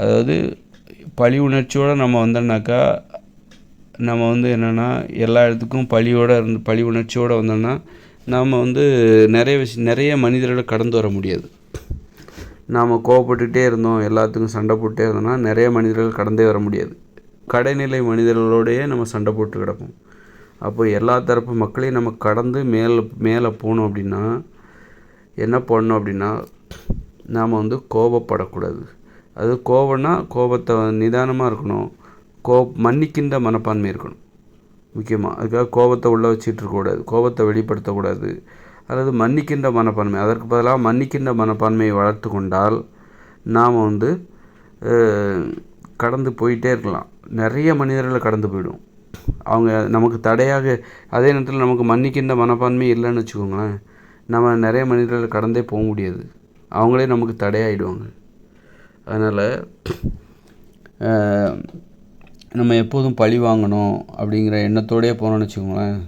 அதாவது பழி உணர்ச்சியோடு நம்ம வந்தோம்னாக்கா நம்ம வந்து என்னென்னா எல்லா இடத்துக்கும் பழியோடு இருந்து பழி உணர்ச்சியோடு வந்தோம்னா நாம் வந்து நிறைய விஷயம் நிறைய மனிதர்களை கடந்து வர முடியாது. நாம் கோவப்பட்டுகிட்டே இருந்தோம் எல்லாத்துக்கும் சண்டை போட்டே இருந்தோம்னா நிறைய மனிதர்கள் கடந்தே வர முடியாது. கடைநிலை மனிதர்களோடையே நம்ம சண்டை போட்டு கிடப்போம். அப்போ எல்லா தரப்பு மக்களையும் நம்ம கடந்து மேலே மேலே போகணும் அப்படின்னா என்ன பண்ணணும் அப்படின்னா நாம் வந்து கோபப்படக்கூடாது அது கோபம்னா கோபத்தை நிதானமாக இருக்கணும். கோ மன்னிக்கின்ற மனப்பான்மை இருக்கணும். முக்கியமாக அதுக்காக கோபத்தை உள்ளே வச்சுட்டு இருக்கக்கூடாது கோபத்தை வெளிப்படுத்தக்கூடாது அதாவது மன்னிக்கின்ற மனப்பான்மை. அதற்கு பதிலாக மன்னிக்கின்ற மனப்பான்மையை வளர்த்து கொண்டால் நாம் வந்து கடந்து போயிட்டே இருக்கலாம். நிறைய மனிதர்களை கடந்து போயிடும். அவங்க நமக்கு தடையாக அதே நேரத்தில் நமக்கு மன்னிக்கின்ற மனப்பான்மை இல்லைன்னு வச்சுக்கோங்களேன். நம்ம நிறைய மனிதர்களை கடந்தே போக முடியாது. அவங்களே நமக்கு தடையாகிடுவாங்க அதனால் நம்ம எப்போதும் பழி வாங்கணும் அப்படிங்கிற எண்ணத்தோடயே போனோம்னு வச்சுக்கோங்களேன்.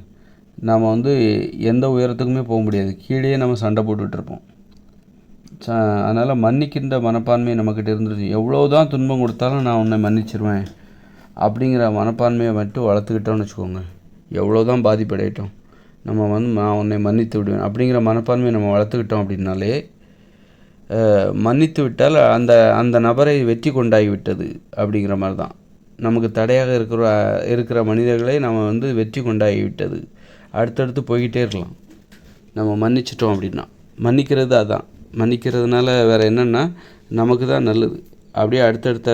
நாம் வந்து எந்த உயரத்துக்குமே போக முடியாது. கீழேயே நம்ம சண்டை போட்டுட்ருப்போம் ச அதனால் மன்னிக்கின்ற மனப்பான்மை நம்மக்கிட்ட இருந்துருச்சு. எவ்வளோ தான் துன்பம் கொடுத்தாலும் நான் உன்னை மன்னிச்சிருவேன் அப்படிங்கிற மனப்பான்மையை மட்டும் வளர்த்துக்கிட்டோம்னு வச்சுக்கோங்க. எவ்வளோ தான் பாதிப்படையிட்டோம். நம்ம வந்து நான் உன்னை மன்னித்து விடுவேன் அப்படிங்கிற மனப்பான்மையை நம்ம வளர்த்துக்கிட்டோம் அப்படின்னாலே மன்னித்து விட்டால் அந்த அந்த நபரை வெற்றி கொண்டாகிவிட்டது அப்படிங்கிற மாதிரி தான் நமக்கு தடையாக இருக்கிற இருக்கிற மனிதர்களை நம்ம வந்து வெற்றி கொண்டாகிவிட்டது. அடுத்தடுத்து போய்கிட்டே இருக்கலாம். நம்ம மன்னிச்சிட்டோம் அப்படின்னா. மன்னிக்கிறது அதான். மன்னிக்கிறதுனால வேறு என்னென்னா நமக்கு தான் நல்லது. அப்படியே அடுத்தடுத்த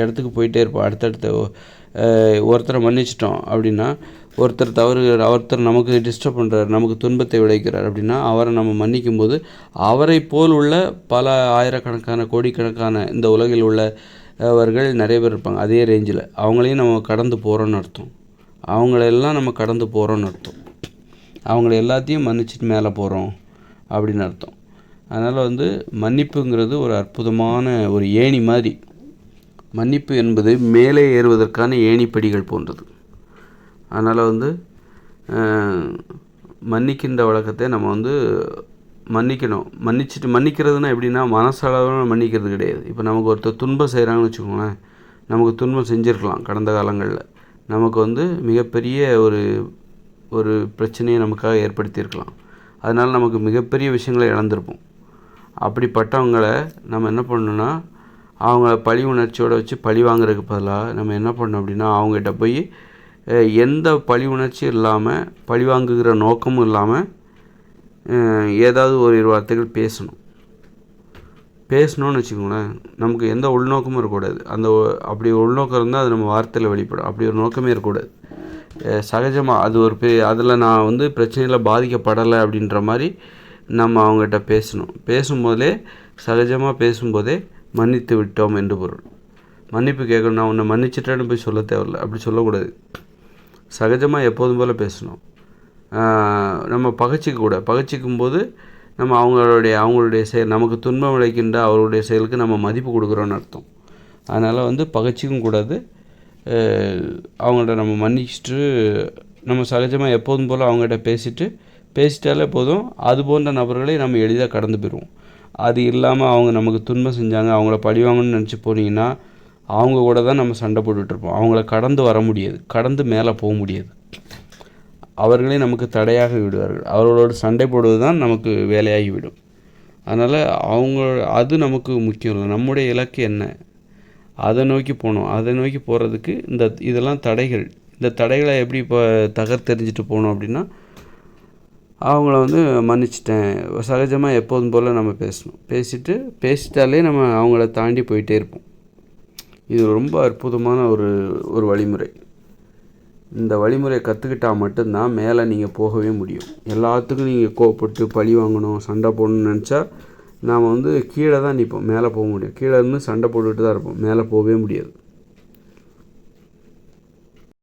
இடத்துக்கு போயிட்டே இருப்போம். அடுத்தடுத்த ஒருத்தரை மன்னிச்சிட்டோம் அப்படின்னா ஒருத்தர் தவறுகிறார் ஒருத்தர் நமக்கு டிஸ்டர்ப் பண்ணுறார் நமக்கு துன்பத்தை விளைக்கிறார் அப்படின்னா அவரை நம்ம மன்னிக்கும் போது அவரை போல் உள்ள பல ஆயிரக்கணக்கான கோடிக்கணக்கான இந்த உலகில் உள்ள அவர்கள் நிறைய பேர் இருப்பாங்க. அதே ரேஞ்சில் அவங்களையும் நம்ம கடந்து போகிறோன்னு அர்த்தம். அவங்களெல்லாம் நம்ம கடந்து போகிறோன்னு அர்த்தம். அவங்கள எல்லாத்தையும் மன்னிச்சிட்டு மேலே போகிறோம் அப்படின்னு அர்த்தம். அதனால் வந்து மன்னிப்புங்கிறது ஒரு அற்புதமான ஒரு ஏணி மாதிரி. மன்னிப்பு என்பது மேலே ஏறுவதற்கான ஏணிப்படிகள் போன்றது. அதனால் வந்து மன்னிக்கின்ற வழக்கத்தை நம்ம வந்து மன்னிக்கணும். மன்னிச்சுட்டு மன்னிக்கிறதுனா எப்படின்னா மனசளவில் மன்னிக்கிறது கிடையாது. இப்போ நமக்கு ஒருத்தர் துன்பம் செய்கிறாங்கன்னு வச்சுக்கோங்களேன் நமக்கு துன்பம் செஞ்சுருக்கலாம் கடந்த காலங்களில். நமக்கு வந்து மிகப்பெரிய ஒரு ஒரு பிரச்சனையை நமக்காக ஏற்படுத்தியிருக்கலாம். அதனால் நமக்கு மிகப்பெரிய விஷயங்களை இழந்திருப்போம். அப்படிப்பட்டவங்கள நம்ம என்ன பண்ணணும்னா அவங்கள பழி உணர்ச்சியோடு வச்சு பழி வாங்குறதுக்கு பதிலாக நம்ம என்ன பண்ணணும் அப்படின்னா அவங்ககிட்ட போய் எந்த பழி உணர்ச்சியும் இல்லாமல் பழி வாங்குகிற நோக்கமும் இல்லாமல் ஏதாவது ஒரு இரு வார்த்தைகள் பேசணும். பேசணும்னு வச்சுக்கோங்களேன் நமக்கு எந்த உள்நோக்கமும் இருக்கக்கூடாது. அந்த அப்படி உள்நோக்கம் இருந்தால் அது நம்ம வார்த்தையில் வெளிப்படும். அப்படி ஒரு நோக்கமே இருக்கக்கூடாது. சகஜமாக அது ஒரு பெ அதில் நான் வந்து பிரச்சனையில் பாதிக்கப்படலை அப்படின்ற மாதிரி நம்ம அவங்ககிட்ட பேசணும். பேசும்போதே சகஜமாக பேசும்போதே மன்னித்து விட்டோம் என்று பொருள். மன்னிப்பு கேட்கணும் நான் உன்னை மன்னிச்சிட்டேன்னு போய் சொல்ல தேவையில்ல. அப்படி சொல்லக்கூடாது. சகஜமாக எப்போதும் போல் பேசணும். நம்ம பகச்சிக்க கூட பகச்சிக்கும் போது நம்ம அவங்களுடைய அவங்களுடைய செயல் நமக்கு துன்பம் விளைக்கின்ற அவருடைய செயலுக்கு நம்ம மதிப்பு கொடுக்குறோன்னு அர்த்தம். அதனால் வந்து பகச்சிக்கும் கூடாது. அவங்கள்ட்ட நம்ம மன்னிச்சுட்டு நம்ம சகஜமாக எப்போதும் போல் அவங்ககிட்ட பேசிட்டு பேசிட்டாலே போதும். அது போன்ற நபர்களை நம்ம எளிதாக கடந்து போயிடுவோம். அது இல்லாமல் அவங்க நமக்கு துன்பம் செஞ்சாங்க அவங்கள பழிவாங்கன்னு நினச்சி போனீங்கன்னா அவங்க கூட தான் நம்ம சண்டை போட்டுட்ருப்போம் அவங்கள கடந்து வர முடியாது. கடந்து மேலே போக முடியாது. அவர்களே நமக்கு தடையாக விடுவார்கள். அவர்களோட சண்டை போடுவது தான் நமக்கு வேலையாகிவிடும். அதனால் அவங்க அது நமக்கு முக்கியம் இல்லை. நம்முடைய இலக்கு என்ன? அதை நோக்கி போகணும் அதை நோக்கி போகிறதுக்கு இந்த இதெல்லாம் தடைகள். இந்த தடைகளை எப்படி இப்போ தகர்த்தெறிஞ்சிட்டு போகணும் அப்படின்னா அவங்கள வந்து மன்னிச்சிட்டேன். சகஜமாக எப்போதும் போல் நம்ம பேசணும். பேசிட்டு பேசிட்டாலே நம்ம அவங்கள தாண்டி போயிட்டே இருப்போம். இது ரொம்ப அற்புதமான ஒரு ஒரு வழிமுறை. இந்த வழிமுறையை கற்றுக்கிட்டால் மட்டும்தான் மேலே நீங்கள் போகவே முடியும். எல்லாத்துக்கும் நீங்கள் கோவப்பட்டு பழி வாங்கணும் சண்டை போடணும்னு நினச்சா நாம் வந்து கீழே தான் நிற்போம் மேலே போக முடியும் கீழே இருந்து சண்டை போட்டுக்கிட்டு தான் இருப்போம். மேலே போகவே முடியாது.